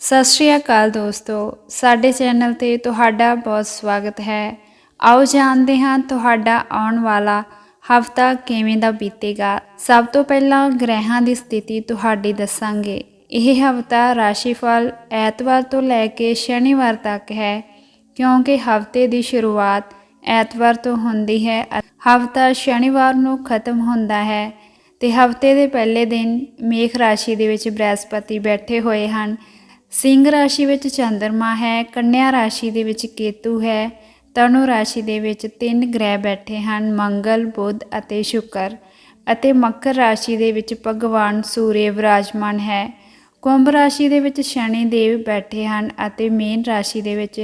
ਸਤਿ ਸ਼੍ਰੀ ਅਕਾਲ ਦੋਸਤੋ, ਸਾਡੇ ਚੈਨਲ ਤੇ ਤੁਹਾਡਾ ਬਹੁਤ ਸਵਾਗਤ ਹੈ। ਆਓ ਜਾਣਦੇ ਹਾਂ ਤੁਹਾਡਾ ਆਉਣ ਵਾਲਾ ਹਫਤਾ ਕਿਵੇਂ ਦਾ ਬੀਤੇਗਾ। ਸਭ ਤੋਂ ਪਹਿਲਾਂ ਗ੍ਰਹਿਾਂ ਦੀ ਸਥਿਤੀ ਤੁਹਾਡੀ ਦੱਸਾਂਗੇ। ਇਹ ਹਫਤਾ ਰਾਸ਼ੀਫਲ ਐਤਵਾਰ ਤੋਂ ਲੈ ਕੇ ਸ਼ਨੀਵਾਰ ਤੱਕ ਹੈ, ਕਿਉਂਕਿ ਹਫ਼ਤੇ ਦੀ ਸ਼ੁਰੂਆਤ ਐਤਵਾਰ ਤੋਂ ਹੁੰਦੀ ਹੈ। ਹਫਤਾ ਸ਼ਨੀਵਾਰ ਨੂੰ ਖਤਮ ਹੁੰਦਾ ਹੈ ਤੇ ਹਫ਼ਤੇ ਦੇ ਪਹਿਲੇ ਦਿਨ ਮੇਖ ਰਾਸ਼ੀ ਦੇ ਵਿੱਚ ਬ੍ਰਹਿਸਪਤੀ ਬੈਠੇ ਹੋਏ ਹਨ। ਸਿੰਘ ਰਾਸ਼ੀ ਵਿੱਚ ਚੰ드ਰਮਾ ਹੈ, ਕੰਨਿਆ ਰਾਸ਼ੀ ਦੇ ਵਿੱਚ ਕੇਤੂ ਹੈ ਤਨੂ ਰਾਸ਼ੀ ਦੇ ਵਿੱਚ ਤਿੰਨ ਗ੍ਰਹਿ ਬੈਠੇ ਹਨ, ਮੰਗਲ, ਬੁੱਧ ਅਤੇ ਸ਼ੁਕਰ ਅਤੇ ਮਕਰ ਰਾਸ਼ੀ ਦੇ ਵਿੱਚ ਭਗਵਾਨ ਸੂਰਯ ਵਿਰਾਜਮਾਨ ਹੈ। ਕੁੰਭ ਰਾਸ਼ੀ ਦੇ ਵਿੱਚ ਸ਼ਨੀ ਦੇਵ ਬੈਠੇ ਹਨ ਅਤੇ ਮੀਨ ਰਾਸ਼ੀ ਦੇ ਵਿੱਚ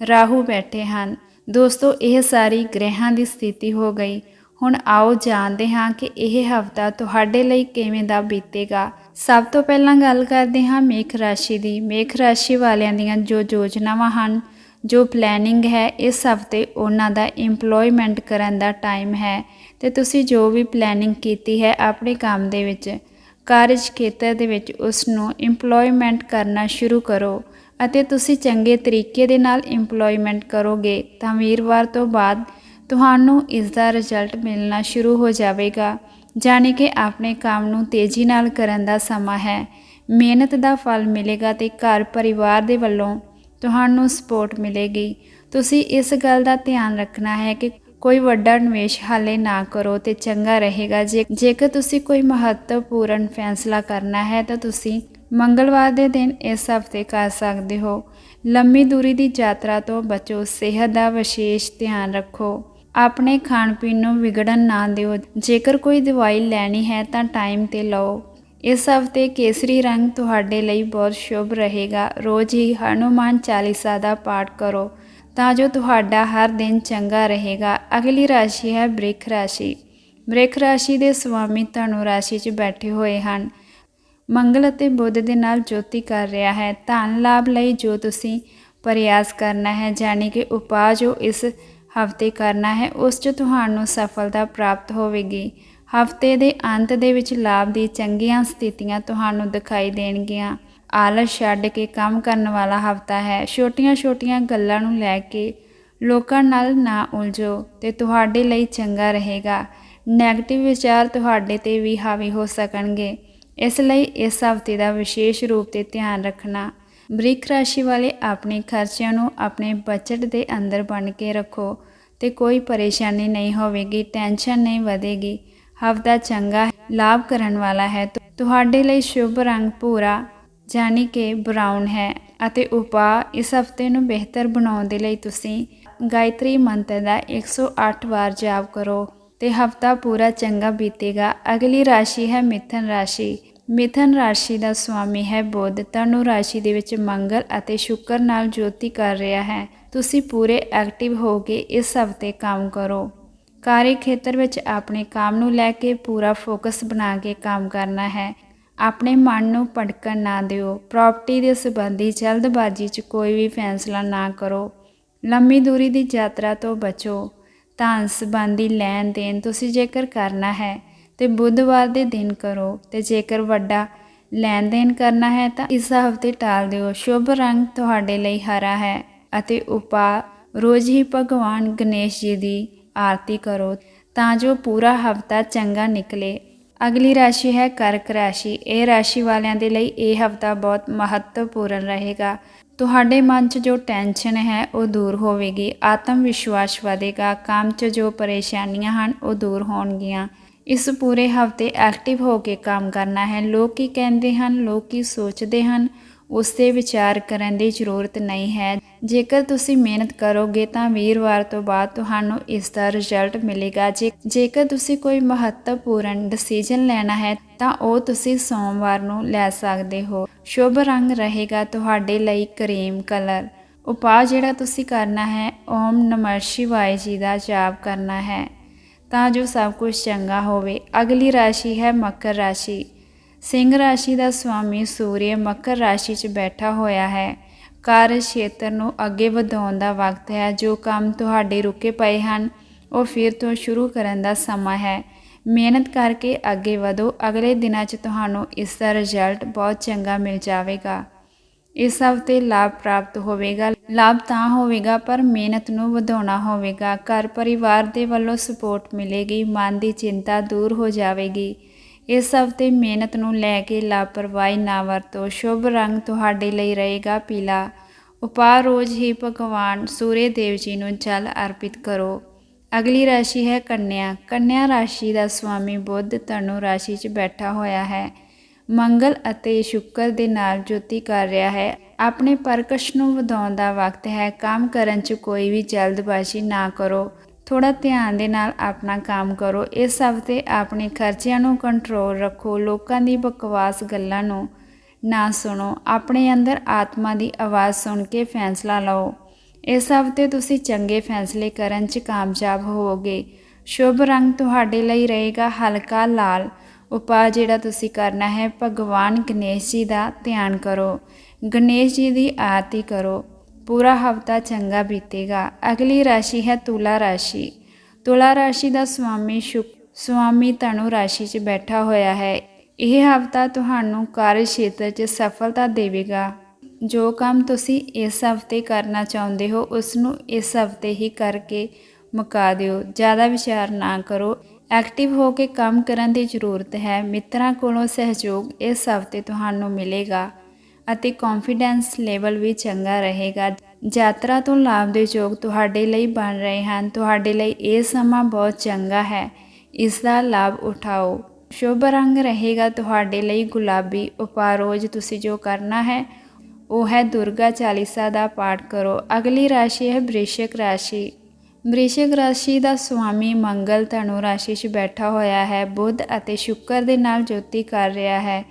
ਰਾਹੂ ਬੈਠੇ ਹਨ। ਦੋਸਤੋ, ਇਹ ਸਾਰੀ ਗ੍ਰਹਿਾਂ ਦੀ ਸਥਿਤੀ ਹੋ ਗਈ। ਹੁਣ ਆਓ ਜਾਣਦੇ ਹਾਂ ਕਿ ਇਹ ਹਫਤਾ ਤੁਹਾਡੇ ਲਈ ਕਿਵੇਂ ਦਾ ਬੀਤੇਗਾ। ਸਭ ਤੋਂ ਪਹਿਲਾਂ ਗੱਲ ਕਰਦੇ ਹਾਂ ਮੇਖ ਰਾਸ਼ੀ ਦੀ। ਮੇਖ ਰਾਸ਼ੀ ਵਾਲਿਆਂ ਦੀਆਂ ਜੋ ਯੋਜਨਾਵਾਂ ਹਨ, ਜੋ ਪਲੈਨਿੰਗ ਹੈ, ਇਸ ਹਫ਼ਤੇ ਉਹਨਾਂ ਦਾ EMPLOYMENT ਕਰਨ ਦਾ ਟਾਈਮ ਹੈ। ਤੇ ਤੁਸੀਂ ਜੋ ਵੀ ਪਲੈਨਿੰਗ ਕੀਤੀ ਹੈ ਆਪਣੇ ਕੰਮ ਦੇ ਵਿੱਚ, ਕਾਰਜ ਖੇਤਰ ਦੇ ਵਿੱਚ ਉਸ ਨੂੰ EMPLOYMENT ਕਰਨਾ ਸ਼ੁਰੂ ਕਰੋ ਅਤੇ ਤੁਸੀਂ ਚੰਗੇ ਤਰੀਕੇ ਦੇ ਨਾਲ EMPLOYMENT ਕਰੋਗੇ ਤਾਂ ਵੀਰਵਾਰ ਤੋਂ ਬਾਅਦ ਤੁਹਾਨੂੰ ਇਸ ਦਾ ਰਿਜ਼ਲਟ ਮਿਲਣਾ ਸ਼ੁਰੂ ਹੋ ਜਾਵੇਗਾ, ਜਾਣੀ ਕਿ ਆਪਣੇ ਕੰਮ ਨੂੰ ਤੇਜ਼ੀ ਨਾਲ ਕਰਨ ਦਾ ਸਮਾਂ ਹੈ। ਮਿਹਨਤ ਦਾ ਫਲ ਮਿਲੇਗਾ ਤੇ ਘਰ ਪਰਿਵਾਰ ਦੇ ਵੱਲੋਂ ਤੁਹਾਨੂੰ ਸਪੋਰਟ ਮਿਲੇਗੀ। ਤੁਸੀਂ ਇਸ ਗੱਲ ਦਾ ਧਿਆਨ ਰੱਖਣਾ ਹੈ ਕਿ ਕੋਈ ਵੱਡਾ ਨਿਵੇਸ਼ ਹਾਲੇ ਨਾ ਕਰੋ ਤੇ ਚੰਗਾ ਰਹੇਗਾ। ਜੇ, ਜੇਕਰ ਤੁਸੀਂ ਕੋਈ ਮਹੱਤਵਪੂਰਨ ਫੈਸਲਾ ਕਰਨਾ ਹੈ ਤਾਂ ਤੁਸੀਂ ਮੰਗਲਵਾਰ ਦੇ ਦਿਨ ਇਸ ਹਫ਼ਤੇ ਕਰ ਸਕਦੇ ਹੋ। ਲੰਮੀ ਦੂਰੀ ਦੀ ਯਾਤਰਾ ਤੋਂ ਬਚੋ। ਸਿਹਤ ਦਾ ਵਿਸ਼ੇਸ਼ ਧਿਆਨ ਰੱਖੋ। ਆਪਣੇ ਖਾਣ ਪੀਣ ਨੂੰ ਵਿਗੜਨ ਨਾ ਦਿਓ। ਜੇਕਰ ਕੋਈ ਦਵਾਈ ਲੈਣੀ ਹੈ ਤਾਂ ਟਾਈਮ ਤੇ ਲਓ। ਇਸ ਹਫ਼ਤੇ ਕੇਸਰੀ ਰੰਗ ਤੁਹਾਡੇ ਲਈ ਬਹੁਤ ਸ਼ੁਭ ਰਹੇਗਾ। ਰੋਜ਼ ਹੀ ਹਨੂਮਾਨ ਚਾਲੀਸਾ ਦਾ ਪਾਠ ਕਰੋ ਤਾਂ ਜੋ ਤੁਹਾਡਾ ਹਰ ਦਿਨ ਚੰਗਾ ਰਹੇਗਾ। ਅਗਲੀ ਰਾਸ਼ੀ ਹੈ ਬ੍ਰਿਖ ਰਾਸ਼ੀ। ਬ੍ਰਿਖ ਰਾਸ਼ੀ ਦੇ ਸਵਾਮੀ ਧਨੁ ਰਾਸ਼ੀ 'ਚ ਬੈਠੇ ਹੋਏ ਹਨ। ਮੰਗਲ ਅਤੇ ਬੁੱਧ ਦੇ ਨਾਲ ਜੋਤੀ ਕਰ ਰਿਹਾ ਹੈ। ਧਨ ਲਾਭ ਲਈ ਜੋ ਤੁਸੀਂ ਪ੍ਰਯਾਸ ਕਰਨਾ ਹੈ ਜਾਨੀ ਕਿ ਉਪਾਅ ਜੋ ਇਸ ਹਫ਼ਤੇ ਕਰਨਾ ਹੈ, ਉਸ 'ਚ ਤੁਹਾਨੂੰ ਸਫਲਤਾ ਪ੍ਰਾਪਤ ਹੋਵੇਗੀ। ਹਫ਼ਤੇ ਦੇ ਅੰਤ ਦੇ ਵਿੱਚ ਲਾਭ ਦੀ ਚੰਗੀਆਂ ਸਥਿਤੀਆਂ ਤੁਹਾਨੂੰ ਦਿਖਾਈ ਦੇਣਗੀਆਂ। ਆਲਸ ਛੱਡ ਕੇ ਕੰਮ ਕਰਨ ਵਾਲਾ ਹਫਤਾ ਹੈ। ਛੋਟੀਆਂ-ਛੋਟੀਆਂ ਗੱਲਾਂ ਨੂੰ ਲੈ ਕੇ ਲੋਕਾਂ ਨਾਲ ਨਾ ਉਲਝੋ ਤੇ ਤੁਹਾਡੇ ਲਈ ਚੰਗਾ ਰਹੇਗਾ। ਨੈਗੇਟਿਵ ਵਿਚਾਰ ਤੁਹਾਡੇ ਤੇ ਵੀ ਹਾਵੀ ਹੋ ਸਕਣਗੇ। ਇਸ ਲਈ ਇਸ ਹਫ਼ਤੇ ਦਾ ਵਿਸ਼ੇਸ਼ ਰੂਪ ਤੇ ਧਿਆਨ ਰੱਖਣਾ। ਬ੍ਰਿਕ ਰਾਸ਼ੀ ਵਾਲੇ ਆਪਣੇ ਖਰਚਿਆਂ ਨੂੰ ਆਪਣੇ ਬਜਟ ਦੇ ਅੰਦਰ ਬਣ ਕੇ ਰੱਖੋ ਤੇ ਕੋਈ ਪਰੇਸ਼ਾਨੀ ਨਹੀਂ ਹੋਵੇਗੀ, ਟੈਨਸ਼ਨ ਨਹੀਂ ਵਧੇਗੀ। ਹਫਤਾ ਚੰਗਾ ਲਾਭ ਕਰਨ ਵਾਲਾ ਹੈ। ਤੁਹਾਡੇ ਲਈ ਸ਼ੁਭ ਰੰਗ ਭੂਰਾ ਜਾਨੀ ਕਿ ਬਰਾਊਨ ਹੈ ਅਤੇ ਉਪਾਅ ਇਸ ਹਫ਼ਤੇ ਨੂੰ ਬਿਹਤਰ ਬਣਾਉਣ ਦੇ ਲਈ ਤੁਸੀਂ ਗਾਇਤਰੀ ਮੰਤਰ ਦਾ 108 ਵਾਰ ਜਾਪ ਕਰੋ ਤੇ ਹਫਤਾ ਪੂਰਾ ਚੰਗਾ ਬੀਤੇਗਾ। ਅਗਲੀ ਰਾਸ਼ੀ ਹੈ ਮਿਥਨ ਰਾਸ਼ੀ। ਮਿਥਨ ਰਾਸ਼ੀ ਦਾ ਸਵਾਮੀ ਹੈ ਬੁੱਧ ਤਨੂ ਰਾਸ਼ੀ ਦੇ ਵਿੱਚ ਮੰਗਲ ਅਤੇ ਸ਼ੁੱਕਰ ਨਾਲ ਜੋਤੀ ਕਰ ਰਿਹਾ ਹੈ। ਤੁਸੀਂ ਪੂਰੇ ਐਕਟਿਵ ਹੋ ਕੇ ਇਸ ਹਫ਼ਤੇ ਕੰਮ ਕਰੋ। ਕਾਰਜ ਖੇਤਰ ਵਿੱਚ ਆਪਣੇ ਕੰਮ ਨੂੰ ਲੈ ਕੇ ਪੂਰਾ ਫੋਕਸ ਬਣਾ ਕੇ ਕੰਮ ਕਰਨਾ ਹੈ। ਆਪਣੇ ਮਨ ਨੂੰ ਭਟਕਣ ਨਾ ਦਿਓ। ਪ੍ਰਾਪਰਟੀ ਦੇ ਸੰਬੰਧੀ ਜਲਦਬਾਜ਼ੀ 'ਚ ਕੋਈ ਵੀ ਫੈਸਲਾ ਨਾ ਕਰੋ। ਲੰਮੀ ਦੂਰੀ ਦੀ ਯਾਤਰਾ ਤੋਂ ਬਚੋ। ਧਨ ਸੰਬੰਧੀ ਲੈਣ ਦੇਣ ਤੁਸੀਂ ਜੇਕਰ ਕਰਨਾ ਹੈ ਤੇ ਬੁੱਧਵਾਰ ਦੇ ਦਿਨ ਕਰੋ ਤੇ ਜੇਕਰ ਵੱਡਾ ਲੈਣ ਦੇਣ ਕਰਨਾ ਹੈ ਤਾਂ ਇਸ ਹਫ਼ਤੇ ਟਾਲ ਦਿਓ। ਸ਼ੁਭ ਰੰਗ ਤੁਹਾਡੇ ਲਈ ਹਰਾ ਹੈ ਅਤੇ ਉਪਾ ਰੋਜ਼ ਹੀ ਭਗਵਾਨ ਗਣੇਸ਼ ਜੀ ਦੀ ਆਰਤੀ ਕਰੋ ਤਾਂ ਜੋ ਪੂਰਾ ਹਫਤਾ ਚੰਗਾ ਨਿਕਲੇ। ਅਗਲੀ ਰਾਸ਼ੀ ਹੈ ਕਰਕ ਰਾਸ਼ੀ। ਇਹ ਰਾਸ਼ੀ ਵਾਲਿਆਂ ਦੇ ਲਈ ਇਹ ਹਫਤਾ ਬਹੁਤ ਮਹੱਤਵਪੂਰਨ ਰਹੇਗਾ। ਤੁਹਾਡੇ ਮਨ 'ਚ ਜੋ ਟੈਨਸ਼ਨ ਹੈ ਉਹ ਦੂਰ ਹੋਵੇਗੀ। ਆਤਮ ਵਿਸ਼ਵਾਸ ਵਧੇਗਾ। ਕੰਮ 'ਚ ਜੋ ਪਰੇਸ਼ਾਨੀਆਂ ਹਨ ਉਹ ਦੂਰ ਹੋਣਗੀਆਂ। ਇਸ ਪੂਰੇ ਹਫ਼ਤੇ ਐਕਟਿਵ ਹੋ ਕੇ ਕੰਮ ਕਰਨਾ ਹੈ। ਲੋਕ ਕੀ ਕਹਿੰਦੇ ਹਨ, ਲੋਕ ਕੀ ਸੋਚਦੇ ਹਨ, ਉਸ ਤੇ ਵਿਚਾਰ ਕਰਨ ਦੀ ਜ਼ਰੂਰਤ ਨਹੀਂ ਹੈ। ਜੇਕਰ ਤੁਸੀਂ ਮਿਹਨਤ ਕਰੋਗੇ ਤਾਂ ਵੀਰਵਾਰ ਤੋਂ ਬਾਅਦ ਤੁਹਾਨੂੰ ਇਸ ਦਾ ਰਿਜ਼ਲਟ ਮਿਲੇਗਾ। ਜੇਕਰ ਤੁਸੀਂ ਕੋਈ ਮਹੱਤਵਪੂਰਨ ਡਿਸੀਜਨ ਲੈਣਾ ਹੈ, ਤਾਂ ਉਹ ਤੁਸੀਂ ਸੋਮਵਾਰ ਨੂੰ ਲੈ ਸਕਦੇ ਹੋ। ਸ਼ੁਭ ਰੰਗ ਰਹੇਗਾ ਤੁਹਾਡੇ ਲਈ ਕਰੀਮ ਕਲਰ। ਉਪਾਅ ਜਿਹੜਾ ਤੁਸੀਂ ਕਰਨਾ ਹੈ, ਓਮ ਨਮः ਸ਼ਿਵਾय ਜੀ ਦਾ ਜਾਪ ਕਰਨਾ ਹੈ। ਤਾਂ ਜੋ ਸਭ ਕੁਝ ਚੰਗਾ ਹੋਵੇ। ਅਗਲੀ ਰਾਸ਼ੀ ਹੈ ਮਕਰ ਰਾਸ਼ੀ। ਸਿੰਘ ਰਾਸ਼ੀ ਦਾ ਸਵਾਮੀ ਸੂਰਯ ਮਕਰ ਰਾਸ਼ੀ 'ਚ ਬੈਠਾ ਹੋਇਆ ਹੈ। ਕਾਰਜ ਖੇਤਰ ਨੂੰ ਅੱਗੇ ਵਧਾਉਣ ਦਾ ਵਕਤ ਹੈ। ਜੋ ਕੰਮ ਤੁਹਾਡੇ ਰੁਕੇ ਪਏ ਹਨ, ਉਹ ਫਿਰ ਤੋਂ ਸ਼ੁਰੂ ਕਰਨ ਦਾ ਸਮਾਂ ਹੈ। ਮਿਹਨਤ ਕਰਕੇ ਅੱਗੇ ਵਧੋ। ਅਗਲੇ ਦਿਨਾਂ 'ਚ ਤੁਹਾਨੂੰ ਇਸ ਦਾ ਰਿਜ਼ਲਟ ਬਹੁਤ ਚੰਗਾ ਮਿਲ ਜਾਵੇਗਾ। ਇਸ ਹਫ਼ਤੇ ਲਾਭ ਪ੍ਰਾਪਤ ਹੋਵੇਗਾ। ਲਾਭ ਤਾਂ ਹੋਵੇਗਾ, ਪਰ ਮਿਹਨਤ ਨੂੰ ਵਧਾਉਣਾ ਹੋਵੇਗਾ। ਘਰ ਪਰਿਵਾਰ ਦੇ ਵੱਲੋਂ ਸਪੋਰਟ ਮਿਲੇਗੀ, ਮਨ ਦੀ ਚਿੰਤਾ ਦੂਰ ਹੋ ਜਾਵੇਗੀ। ਇਸ ਹਫ਼ਤੇ ਮਿਹਨਤ ਨੂੰ ਲੈ ਕੇ ਲਾਪਰਵਾਹੀ ਨਾ ਵਰਤੋ। ਸ਼ੁਭ ਰੰਗ ਤੁਹਾਡੇ ਲਈ ਰਹੇਗਾ ਪੀਲਾ। ਉਪਾਅ ਰੋਜ਼ ਹੀ ਭਗਵਾਨ ਸੂਰਯ ਦੇਵ ਜੀ ਨੂੰ ਜਲ ਅਰਪਿਤ ਕਰੋ। ਅਗਲੀ ਰਾਸ਼ੀ ਹੈ ਕੰਨਿਆ। ਕੰਨਿਆ ਰਾਸ਼ੀ ਦਾ ਸਵਾਮੀ ਬੁੱਧ ਧਨੁ ਰਾਸ਼ੀ 'ਚ ਬੈਠਾ ਹੋਇਆ ਹੈ। ਮੰਗਲ ਅਤੇ ਸ਼ੁੱਕਰ ਦੇ ਨਾਲ ਜੋਤੀ ਕਰ ਰਿਹਾ ਹੈ। ਆਪਣੇ ਪਰਕਸ਼ ਨੂੰ ਵਧਾਉਣ ਦਾ ਵਕਤ ਹੈ। ਕੰਮ ਕਰਨ 'ਚ ਕੋਈ ਵੀ ਜਲਦਬਾਜ਼ੀ ਨਾ ਕਰੋ। ਥੋੜਾ ਧਿਆਨ ਦੇ ਨਾਲ ਆਪਣਾ ਕੰਮ ਕਰੋ। ਇਸ ਹਫ਼ਤੇ ਆਪਣੇ ਖਰਚਿਆਂ ਨੂੰ ਕੰਟਰੋਲ ਰੱਖੋ। ਲੋਕਾਂ ਦੀ ਬਕਵਾਸ ਗੱਲਾਂ ਨੂੰ ਨਾ ਸੁਣੋ। ਆਪਣੇ ਅੰਦਰ ਆਤਮਾ ਦੀ ਆਵਾਜ਼ ਸੁਣ ਕੇ ਫੈਸਲਾ ਲਓ। ਇਸ ਹਫ਼ਤੇ ਤੁਸੀਂ ਚੰਗੇ ਫੈਸਲੇ ਕਰਨ 'ਚ ਕਾਮਯਾਬ ਹੋਵੋਗੇ। ਸ਼ੁਭ ਰੰਗ ਤੁਹਾਡੇ ਲਈ ਰਹੇਗਾ। ਹਲਕਾ ਲਾਲ। ਉਪਾਅ ਜਿਹੜਾ ਤੁਸੀਂ ਕਰਨਾ ਹੈ, ਭਗਵਾਨ ਗਣੇਸ਼ ਜੀ ਦਾ ਧਿਆਨ ਕਰੋ। ਗਣੇਸ਼ ਜੀ ਦੀ ਆਰਤੀ ਕਰੋ। ਪੂਰਾ ਹਫਤਾ ਚੰਗਾ ਬੀਤੇਗਾ। ਅਗਲੀ ਰਾਸ਼ੀ ਹੈ ਤੁਲਾ ਰਾਸ਼ੀ। ਤੁਲਾ ਰਾਸ਼ੀ ਦਾ ਸੁਆਮੀ ਸ਼ੁਕ ਸੁਆਮੀ ਧਨੁ ਰਾਸ਼ੀ 'ਚ ਬੈਠਾ ਹੋਇਆ ਹੈ। ਇਹ ਹਫਤਾ ਤੁਹਾਨੂੰ ਕਾਰਜ ਖੇਤਰ 'ਚ ਸਫਲਤਾ ਦੇਵੇਗਾ। ਜੋ ਕੰਮ ਤੁਸੀਂ ਇਸ ਹਫ਼ਤੇ ਕਰਨਾ ਚਾਹੁੰਦੇ ਹੋ ਉਸ ਨੂੰ ਇਸ ਹਫ਼ਤੇ ਹੀ ਕਰਕੇ ਮੁਕਾ ਦਿਓ। ਜ਼ਿਆਦਾ ਵਿਚਾਰ ਨਾ ਕਰੋ। ਐਕਟਿਵ ਹੋ ਕੇ ਕੰਮ ਕਰਨ ਦੀ ਜ਼ਰੂਰਤ ਹੈ। ਮਿੱਤਰਾਂ ਕੋਲੋਂ ਸਹਿਯੋਗ ਇਸ ਹਫ਼ਤੇ ਤੁਹਾਨੂੰ ਮਿਲੇਗਾ ਅਤੇ ਕੌਨਫੀਡੈਂਸ ਲੈਵਲ ਵੀ ਚੰਗਾ ਰਹੇਗਾ। ਯਾਤਰਾ ਤੋਂ ਲਾਭ ਦੇ ਯੋਗ ਤੁਹਾਡੇ ਲਈ ਬਣ ਰਹੇ ਹਨ। ਤੁਹਾਡੇ ਲਈ ਇਹ ਸਮਾਂ ਬਹੁਤ ਚੰਗਾ ਹੈ। ਇਸ ਦਾ ਲਾਭ ਉਠਾਓ। ਸ਼ੁਭ ਰੰਗ ਰਹੇਗਾ ਤੁਹਾਡੇ ਲਈ। ਗੁਲਾਬੀ ਉਪਾਅ ਰੋਜ਼ ਤੁਸੀਂ ਜੋ ਕਰਨਾ ਹੈ, ਉਹ ਹੈ ਦੁਰਗਾ ਚਾਲੀਸਾ ਦਾ ਪਾਠ ਕਰੋ। ਅਗਲੀ ਰਾਸ਼ੀ ਹੈ ਬ੍ਰਿਸ਼ਕ ਰਾਸ਼ੀ। ਬ੍ਰਿਸ਼ਕ ਰਾਸ਼ੀ ਦਾ ਸਵਾਮੀ ਮੰਗਲ ਧਨੁ ਰਾਸ਼ੀ 'ਚ ਬੈਠਾ ਹੋਇਆ ਹੈ, ਬੁੱਧ ਅਤੇ ਸ਼ੁੱਕਰ ਦੇ ਨਾਲ ਜੋਤੀ ਕਰ ਰਿਹਾ ਹੈ।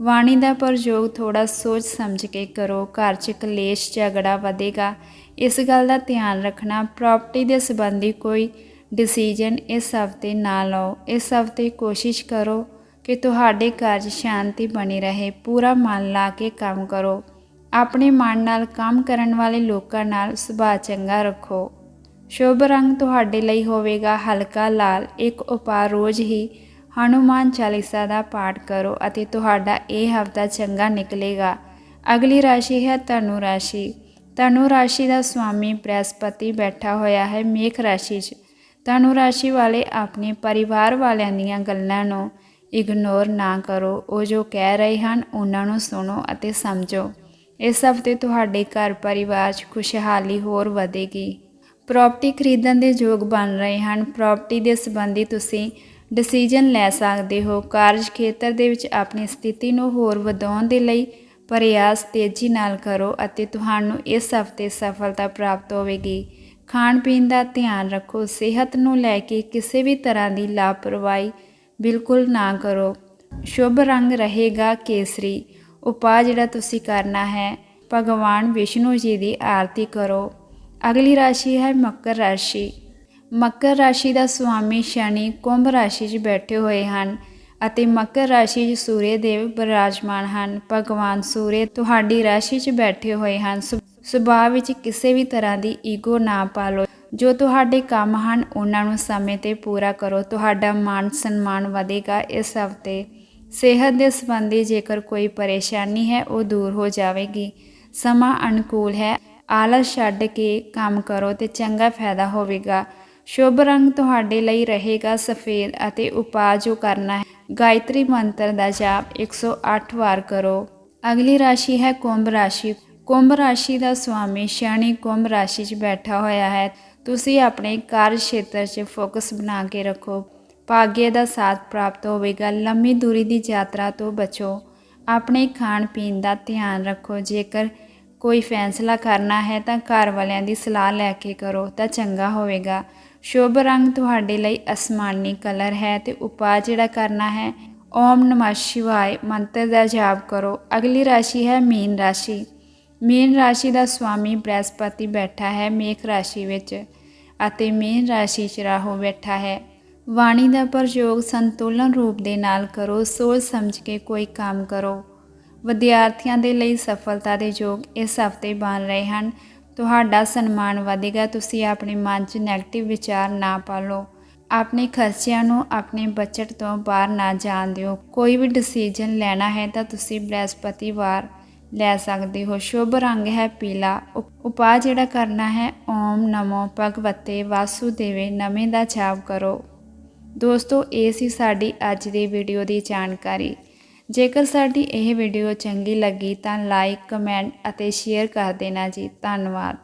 ਵਾਣੀ ਦਾ ਪ੍ਰਯੋਗ ਥੋੜਾ ਸੋਚ ਸਮਝ ਕੇ ਕਰੋ, ਘਰ 'ਚ ਕਲੇਸ਼ ਝਗੜਾ ਵਧੇਗਾ। ਇਸ ਗੱਲ ਦਾ ਧਿਆਨ ਰੱਖਣਾ, ਪ੍ਰਾਪਰਟੀ ਦੇ ਸੰਬੰਧੀ ਕੋਈ ਡਿਸੀਜਨ ਇਸ ਹਫ਼ਤੇ ਨਾ ਲਓ। ਇਸ ਹਫ਼ਤੇ ਕੋਸ਼ਿਸ਼ ਕਰੋ ਕਿ ਤੁਹਾਡੇ ਘਰ 'ਚ ਸ਼ਾਂਤੀ ਬਣੀ ਰਹੇ, ਪੂਰਾ ਮਨ ਲਾ ਕੇ ਕੰਮ ਕਰੋ। ਆਪਣੇ ਮਨ ਨਾਲ ਕੰਮ ਕਰਨ ਵਾਲੇ ਲੋਕਾਂ ਨਾਲ ਸੁਭਾਅ ਚੰਗਾ ਰੱਖੋ। ਸ਼ੁਭ ਰੰਗ ਤੁਹਾਡੇ ਲਈ ਹੋਵੇਗਾ, ਹਲਕਾ ਲਾਲ। ਇੱਕ ਉਪਾਅ ਰੋਜ਼ ਹੀ ਹਨੂਮਾਨ ਚਾਲੀਸਾ ਦਾ ਪਾਠ ਕਰੋ ਅਤੇ ਤੁਹਾਡਾ ਇਹ ਹਫਤਾ ਚੰਗਾ ਨਿਕਲੇਗਾ। ਅਗਲੀ ਰਾਸ਼ੀ ਹੈ ਧਨੁ ਰਾਸ਼ੀ। ਧਨੁ ਰਾਸ਼ੀ ਦਾ ਸਵਾਮੀ ਬ੍ਰਹਸਪਤੀ ਬੈਠਾ ਹੋਇਆ ਹੈ ਮੇਖ ਰਾਸ਼ੀ 'ਚ। ਧਨੁ ਰਾਸ਼ੀ ਵਾਲੇ ਆਪਣੇ ਪਰਿਵਾਰ ਵਾਲਿਆਂ ਦੀਆਂ ਗੱਲਾਂ ਨੂੰ ਇਗਨੋਰ ਨਾ ਕਰੋ। ਉਹ ਜੋ ਕਹਿ ਰਹੇ ਹਨ ਉਹਨਾਂ ਨੂੰ ਸੁਣੋ ਅਤੇ ਸਮਝੋ। ਇਸ ਹਫ਼ਤੇ ਤੁਹਾਡੇ ਘਰ ਪਰਿਵਾਰ 'ਚ ਖੁਸ਼ਹਾਲੀ ਹੋਰ ਵਧੇਗੀ। ਪ੍ਰਾਪਰਟੀ ਖਰੀਦਣ ਦੇ ਯੋਗ ਬਣ ਰਹੇ ਹਨ। ਪ੍ਰਾਪਰਟੀ ਦੇ ਸੰਬੰਧੀ ਤੁਸੀਂ ਡਿਸੀਜਨ ਲੈ ਸਕਦੇ ਹੋ। ਕਾਰਜ ਖੇਤਰ ਦੇ ਵਿੱਚ ਆਪਣੀ ਸਥਿਤੀ ਨੂੰ ਹੋਰ ਵਧਾਉਣ ਦੇ ਲਈ ਪ੍ਰਯਾਸ ਤੇਜ਼ੀ ਨਾਲ ਕਰੋ ਅਤੇ ਤੁਹਾਨੂੰ ਇਸ ਹਫ਼ਤੇ ਸਫਲਤਾ ਪ੍ਰਾਪਤ ਹੋਵੇਗੀ। ਖਾਣ ਪੀਣ ਦਾ ਧਿਆਨ ਰੱਖੋ। ਸਿਹਤ ਨੂੰ ਲੈ ਕੇ ਕਿਸੇ ਵੀ ਤਰ੍ਹਾਂ ਦੀ ਲਾਪਰਵਾਹੀ ਬਿਲਕੁਲ ਨਾ ਕਰੋ। ਸ਼ੁਭ ਰੰਗ ਰਹੇਗਾ ਕੇਸਰੀ। ਉਪਾਅ ਜਿਹੜਾ ਤੁਸੀਂ ਕਰਨਾ ਹੈ, ਭਗਵਾਨ ਵਿਸ਼ਨੂੰ ਜੀ ਦੀ ਆਰਤੀ ਕਰੋ। ਅਗਲੀ ਰਾਸ਼ੀ ਹੈ ਮਕਰ ਰਾਸ਼ੀ। ਮਕਰ ਰਾਸ਼ੀ ਦਾ ਸੁਆਮੀ ਸ਼ਨੀ ਕੁੰਭ ਰਾਸ਼ੀ 'ਚ ਬੈਠੇ ਹੋਏ ਹਨ ਅਤੇ ਮਕਰ ਰਾਸ਼ੀ 'ਚ ਸੂਰਯ ਦੇਵ ਬਿਰਾਜਮਾਨ ਹਨ। ਭਗਵਾਨ ਸੂਰਯ ਤੁਹਾਡੀ ਰਾਸ਼ੀ 'ਚ ਬੈਠੇ ਹੋਏ ਹਨ। ਸੁ- ਸੁਭਾਅ ਵਿੱਚ ਕਿਸੇ ਵੀ ਤਰ੍ਹਾਂ ਦੀ ਈਗੋ ਨਾ ਪਾਲੋ। ਜੋ ਤੁਹਾਡੇ ਕੰਮ ਹਨ, ਉਹਨਾਂ ਨੂੰ ਸਮੇਂ ਤੇ ਪੂਰਾ ਕਰੋ। ਤੁਹਾਡਾ ਮਾਨ ਸਨਮਾਨ ਵਧੇਗਾ ਇਸ ਹਫ਼ਤੇ। ਸਿਹਤ ਦੇ ਸੰਬੰਧੀ ਜੇਕਰ ਕੋਈ ਪਰੇਸ਼ਾਨੀ ਹੈ, ਉਹ ਦੂਰ ਹੋ ਜਾਵੇਗੀ। ਸਮਾਂ ਅਨੁਕੂਲ ਹੈ ਆਲਸ ਛੱਡ ਕੇ ਕੰਮ ਕਰੋ ਤੇ ਚੰਗਾ ਫਾਇਦਾ ਹੋਵੇਗਾ। ਸ਼ੁਭ ਰੰਗ ਤੁਹਾਡੇ ਲਈ ਰਹੇਗਾ ਸਫੇਦ ਅਤੇ ਉਪਾਅ ਜੋ ਕਰਨਾ ਹੈ। ਗਾਇਤਰੀ ਮੰਤਰ ਦਾ ਜਾਪ 108 ਵਾਰ ਕਰੋ। ਅਗਲੀ ਰਾਸ਼ੀ ਹੈ ਕੁੰਭ ਰਾਸ਼ੀ। ਕੁੰਭ ਰਾਸ਼ੀ ਦਾ ਸਵਾਮੀ ਸ਼ਨੀ ਕੁੰਭ ਰਾਸ਼ੀ 'ਚ ਬੈਠਾ ਹੋਇਆ ਹੈ। ਤੁਸੀਂ ਆਪਣੇ ਕਾਰਜ ਖੇਤਰ 'ਚ ਫੋਕਸ ਬਣਾ ਕੇ ਰੱਖੋ। ਭਾਗਯ ਦਾ ਸਾਥ ਪ੍ਰਾਪਤ ਹੋਵੇਗਾ। ਲੰਮੀ ਦੂਰੀ ਦੀ ਯਾਤਰਾ ਤੋਂ ਬਚੋ। ਆਪਣੇ ਖਾਣ ਪੀਣ ਦਾ ਧਿਆਨ ਰੱਖੋ। ਜੇਕਰ ਕੋਈ ਫੈਸਲਾ ਕਰਨਾ ਹੈ ਤਾਂ ਘਰ ਵਾਲਿਆਂ ਦੀ ਸਲਾਹ ਲੈ ਕੇ ਕਰੋ ਤਾਂ ਚੰਗਾ ਹੋਵੇਗਾ। ਸ਼ੁਭ ਰੰਗ ਤੁਹਾਡੇ ਲਈ ਅਸਮਾਨੀ ਕਲਰ ਹੈ ਤੇ ਉਪਾਅ ਜਿਹੜਾ ਕਰਨਾ ਹੈ, ਓਮ ਨਮः ਸ਼ਿਵਾਏ, ਮੰਤਰ ਦਾ ਜਾਪ ਕਰੋ। ਅਗਲੀ ਰਾਸ਼ੀ ਹੈ ਮੀਨ ਰਾਸ਼ੀ। ਮੀਨ ਰਾਸ਼ੀ ਦਾ ਸਵਾਮੀ ਬ੍ਰਹਿਸਪਤੀ ਬੈਠਾ ਹੈ ਮੇਖ ਰਾਸ਼ੀ ਵਿੱਚ ਅਤੇ ਮੀਨ ਰਾਸ਼ੀ 'ਚ ਰਾਹੂ ਬੈਠਾ ਹੈ। ਵਾਣੀ ਦਾ ਪ੍ਰਯੋਗ ਸੰਤੁਲਨ ਰੂਪ ਦੇ ਨਾਲ ਕਰੋ, ਸੋਚ ਸਮਝ ਕੇ ਕੋਈ ਕੰਮ ਕਰੋ। ਵਿਦਿਆਰਥੀਆਂ ਦੇ ਲਈ ਸਫਲਤਾ ਦੇ ਯੋਗ ਇਸ ਹਫ਼ਤੇ ਬਣ ਰਹੇ ਹਨ। ਤੁਹਾਡਾ ਸਨਮਾਨ ਵਧੇਗਾ। ਤੁਸੀਂ ਆਪਣੇ ਮਨ 'ਚ 네ਗੇਟਿਵ ਵਿਚਾਰ ਨਾ ਪਾਲੋ। ਆਪਣੇ ਖਰਚਿਆਂ ਨੂੰ ਆਪਣੇ ਬਜਟ ਤੋਂ ਬਾਹਰ ਨਾ ਜਾਣ ਦਿਓ। ਕੋਈ ਵੀ ਡਿਸੀਜਨ ਲੈਣਾ ਹੈ ਤਾਂ ਤੁਸੀਂ ਬ੍ਰਹਸਪਤੀਵਾਰ ਲੈ ਸਕਦੇ ਹੋ। ਸ਼ੁਭ ਰੰਗ ਹੈ ਪੀਲਾ। ਉਪ- ਉਪਾਅ ਜਿਹੜਾ ਕਰਨਾ ਹੈ, ਓਮ ਨਮੋ ਭਗਵਤੇ ਵਾਸੁਦੇਵੇ, ਨਵੇਂ ਦਾ ਜਾਪ ਕਰੋ। ਦੋਸਤੋ, ਇਹ ਸੀ ਸਾਡੀ ਅੱਜ ਦੀ ਵੀਡੀਓ ਦੀ ਜਾਣਕਾਰੀ। ਜੇਕਰ ਸਾਡੀ ਇਹ ਵੀਡੀਓ ਚੰਗੀ ਲੱਗੀ ਤਾਂ ਲਾਈਕ, ਕਮੈਂਟ ਅਤੇ ਸ਼ੇਅਰ ਕਰ ਦੇਣਾ ਜੀ। ਧੰਨਵਾਦ।